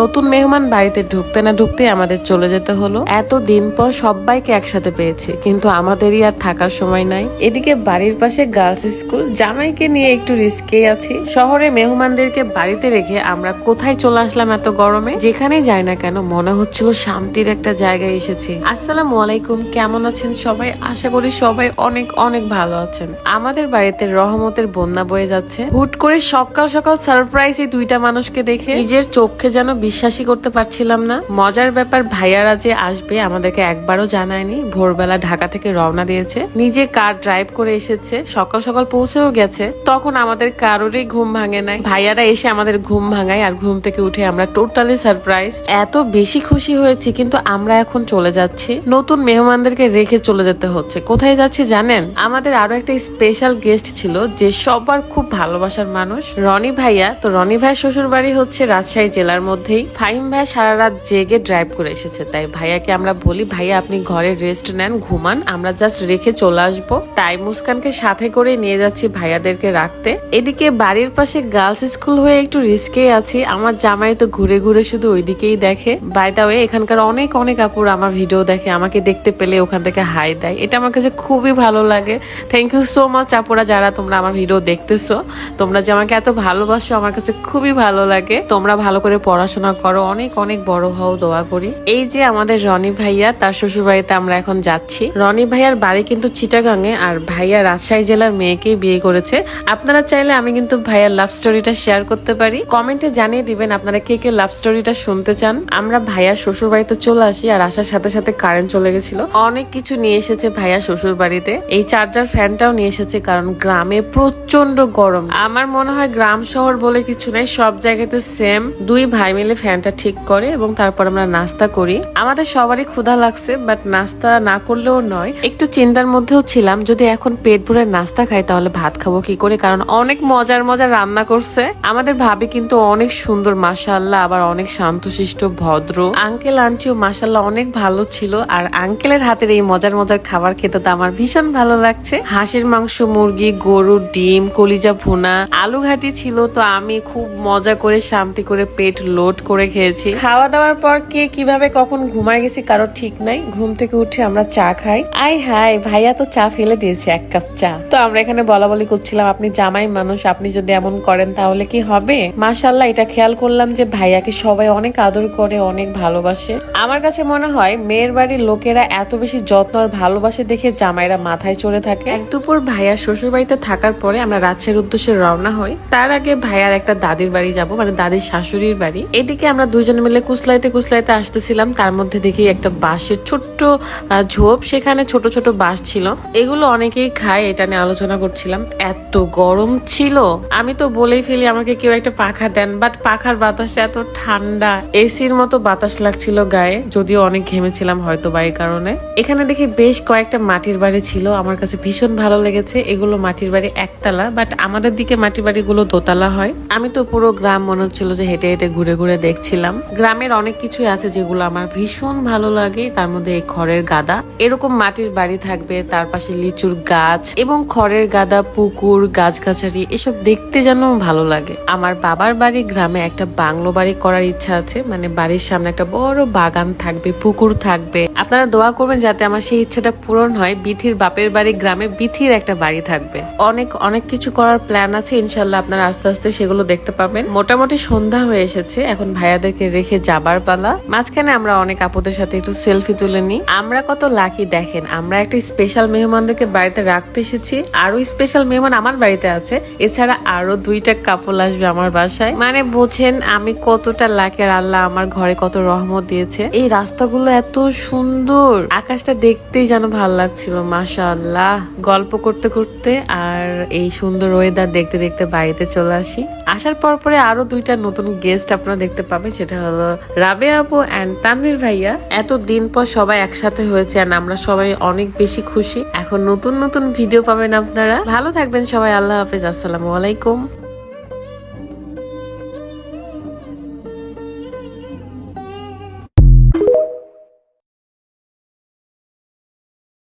নতুন মেহমান বাড়িতে ঢুকতে না ঢুকতে আমাদের চলে যেতে হলো। এত দিন পর সবাইকে একসাথে পেয়েছি, কিন্তু আমাদেরই আর থাকার সময় নাই। এদিকে বাড়ির পাশে গার্লস স্কুল, জামাইকে নিয়ে একটু রিস্কে আছি। শহরে মেহমানদেরকে বাড়িতে রেখে আমরা কোথায় চলে আসলাম এত গরমে? যেখানে যাই না কেন, মনে হচ্ছিল শান্তির একটা জায়গায় এসেছি। আসসালামু আলাইকুম, কেমন আছেন সবাই? আশা করি সবাই অনেক অনেক ভালো আছেন। আমাদের বাড়িতে রহমতের বন্যা বয়ে যাচ্ছে। হুট করে সকাল সকাল সারপ্রাইজ এই দুইটা মানুষকে দেখে নিজের চোখে যেন বিশ্বাসই করতে পারছিলাম না। মজার ব্যাপার, ভাইয়ারা যে আসবে আমাদেরকে একবারও জানায়নি। ভোরবেলা ঢাকা থেকে রওনা দিয়েছে। নিজে কার ড্রাইভ করে এসেছে, সকাল সকাল পৌঁছেও গেছে। তখন আমাদের কারোরই ঘুম ভাঙে নাই। ভাইয়ারা এসে আমাদের ঘুম ভাঙায় আর ঘুম থেকে উঠে আমরা টোটালি সারপ্রাইজ এত বেশি খুশি হয়েছি, কিন্তু আমরা এখন চলে যাচ্ছি। নতুন মেহমানদেরকে রেখে চলে যেতে হচ্ছে। কোথায় যাচ্ছি জানেন? আমাদের আরও একটা স্পেশাল গেস্ট ছিল যে সবার খুব ভালোবাসার মানুষ, রনি ভাইয়া। তো রনি ভাই শ্বশুর বাড়ি হচ্ছে রাজশাহী জেলার মধ্যেই। ফাহিম ভাই সারা রাত জেগে ড্রাইভ করে এসেছে। তাই ভাইয়াকে আমরা বলি, ভাইয়া, আপনি ঘরে রেস্ট নেন, ঘুমান, আমরা জাস্ট রেখে চলে আসব। তাই মুস্কানকে সাথে করে নিয়ে যাচ্ছি ভাইয়াদেরকে রাখতে। এদিকে বাড়ির পাশে গার্লস স্কুল হয়ে একটু রিস্কে আছি। আমার জামাই তো ঘুরে ঘুরে শুধু ওইদিকেই দেখে। বাইটা ওয়ে এখানকার অনেক অনেক আপুর আমার ভিডিও দেখে, আমাকে দেখতে পেলে ওখান থেকে হাই দেয়। এটা আমার কাছে খুবই ভালো লাগে। থ্যাংক ইউ সো মাচ আপুরা যারা তোমরা আমার ভিডিও দেখতেছো। তোমরা যে আমাকে এত ভালোবাসো, আমার কাছে খুবই ভালো লাগে। তোমরা ভালো করে পড়াশোনা করো, অনেক অনেক বড় হও, দোয়া করি। এই যে আমাদের রনি ভাইয়া, তার শ্বশুর বাড়িতে আমরা এখন যাচ্ছি। রনি ভাইয়ার বাড়ি কিন্তু চিটাগাঙে, আর ভাইয়া রাজশাহী জেলার মেয়েকেই বিয়ে করেছে। আপনারা চাইলে আমি কিন্তু ভাইয়ার লাভ স্টোরিটা শেয়ার করতে পারি। কমেন্টে জানিয়ে দিবেন আপনারা কে কে লাভ স্টোরিটা শুনতে চান। আমরা ভাইয়ার শ্বশুর বাড়িতে চলে আসি, আর আসার সাথে সাথে কারেন্ট চলে গেছিল। অনেক কিছু নিয়ে এসেছে ভাইয়া শ্বশুর বাড়িতে এই চার্জার ফ্যানটাও নিয়ে এসেছে, কারণ গ্রামে প্রচণ্ড গরম। আমার মনে হয় গ্রাম শহর বলে কিছু নাই, সব জায়গাতে সেম দুই ভাই মিলে ফ্যানটা ঠিক করে এবং তারপর আমরা নাস্তা করি। আমাদের সবারই ক্ষুধা লাগছে বাট নাস্তা না করলেও নয়। একটু চিন্তার মধ্যেও ছিলাম, যদি এখন পেট ভরে নাস্তা খাই তাহলে ভাত খাব কি করে? কারণ অনেক মজার মজার রান্না করছে। আমাদের ভাবি কিন্তু অনেক সুন্দর মাসাল্লাহ আবার অনেক শান্তশিষ্ট, ভদ্র। আঙ্কেল, আন্টিও মাসাল্লাহ অনেক ভালো ছিল। আর আঙ্কেলের হাতের এই মজার মজার খাবার খেতে তো আমার ভীষণ ভালো লাগছে। হাঁসের মাংস, মুরগি, গরু, ডিম, কলিজা ভুনা আলু ঘাটি ছিল, তো আমি খুব মজা করে, শান্তি করে পেট লোড করে খেয়েছি। খাওয়া দাওয়ার পর কে কীভাবে কখন ঘুমায় গেছি কারও ঠিক নাই। ঘুম থেকে উঠে আমরা চা খাই। আই হাই ভাইয়া তো চা ফেলে দিয়েছে এক কাপ চা। তো আমরা এখানে বলা বলি করছিলাম আপনি জামাই মানুষ আপনি যদি এমন করেন তাহলে কি হবে? মাশাল্লাহ এটা খেয়াল করলাম যে ভাইয়াকে সবাই অনেক আদর করে অনেক ভালোবাসে। আমার কাছে মনে হয় মেয়ের বাড়ির লোকেরা এত বেশি যত্ন আর ভালোবাসে দেখে জামাইরা মাথায় চড়ে থাকে। এক দুপুর ভাইয়ার শ্বশুর বাড়িতে থাকার পরে আমরা রাজশাহীর উদ্দেশ্যে রওনা হই। তার আগে ভাইয়ার একটা দাদির বাড়ি যাব মানে দাদির শাশুড়ির বাড়ি। এদিকে আমরা দুজন মিলে কুসলাইতে কুসলাইতে আসতেছিলাম। তার মধ্যে দেখি একটা বাঁশের ছোট্ট ঝোপ। সেখানে ছোট ছোট বাঁশ ছিল। এগুলো অনেকেই খায়, এটা নিয়ে আলোচনা করছিলাম। এত গরম ছিল। আমি তো বলেই ফেলি, আমাকে কেউ একটা পাখা দেন বাট পাখার বাতাসটা এত ঠান্ডা। এসির মতো বাতাস লাগছিল গায়ে, যদিও অনেক ঘেমেছিলাম হয়তো বা এই কারণে। এখানে দেখি বেশ কয়েকটা মাটির বাড়ি ছিল। আমার কাছে ভীষণ ভালো লেগেছে। এগুলো মাটির বাড়ি একতলা বাট আমাদের দিকে মাটির বাড়িগুলো দোতলা হয়। আমি তো পুরো গ্রাম মনে হচ্ছিল যে হেঁটে হেঁটে ঘুরে ঘুরে দেখছিলাম। গ্রামের অনেক কিছুই আছে যেগুলো আমার ভীষণ ভালো লাগে। তার মধ্যে এই খড়ের গাদা। এরকম মাটির বাড়ি থাকবে, তার পাশে লিচুর গাছ এবং খড়ের গাদা, পুকুর, গাছগাছালি, এসব দেখতে যেন ভালো লাগে। আমার বাবার বাড়ি গ্রামে একটা বাংলো বাড়ি করার ইচ্ছা আছে। মানে বাড়ির সামনে একটা বড় বাগান থাকবে, পুকুর থাকবে। আপনারা দোয়া করবেন যাতে আমার সেই ইচ্ছাটা পূরণ হয়। বিথির বাপের বাড়ি গ্রামে বিথির একটা বাড়ি থাকবে। অনেক অনেক কিছু করার প্ল্যান আছে। ইনশাল্লাহ আপনারা আস্তে আস্তে সেগুলো দেখতে পাবেন। মোটামুটি সন্ধ্যা হয়ে এসেছে। এখন ভাইয়াদেরকে রেখে যাবার পালা। মাঝখানে আমরা অনেক আপুদের সাথে একটু সেলফি তুলে নিই। আমরা কত লাকি, দেখেন, আমরা একটা স্পেশাল মেহমানদেরকে বাড়িতে রাখতে এসেছি। আরও স্পেশাল মেহমান আমার বাড়িতে আছে। এছাড়া আরও দুইটা কাপল আসবে আমার বাসায়। মানে বোঝেন, আমি কতটা লাকি আর আল্লাহ আমার ঘরে কত রহমত দিয়েছে। এই রাস্তাগুলো এত সুন্দর। আকাশটা দেখতেই যেন ভালো লাগছিল মাশা আল্লাহ গল্প করতে করতে আর এই সুন্দর ওয়েদার দেখতে দেখতে বাড়িতে চলে আসি। আসার পর পরে আরও দুইটা নতুন গেস্ট আপনারা দেখতে পাবেন, সেটা হলো রাবে আপু অ্যান্ড তানভীর ভাইয়া। এত দিন পর সবাই একসাথে হয়েছে এন্ড আমরা সবাই অনেক বেশি খুশি। এখন নতুন নতুন ভিডিও পাবেন আপনারা। ভালো থাকবেন সবাই, আল্লাহ হাফেজ, আসসালামু আলাইকুম।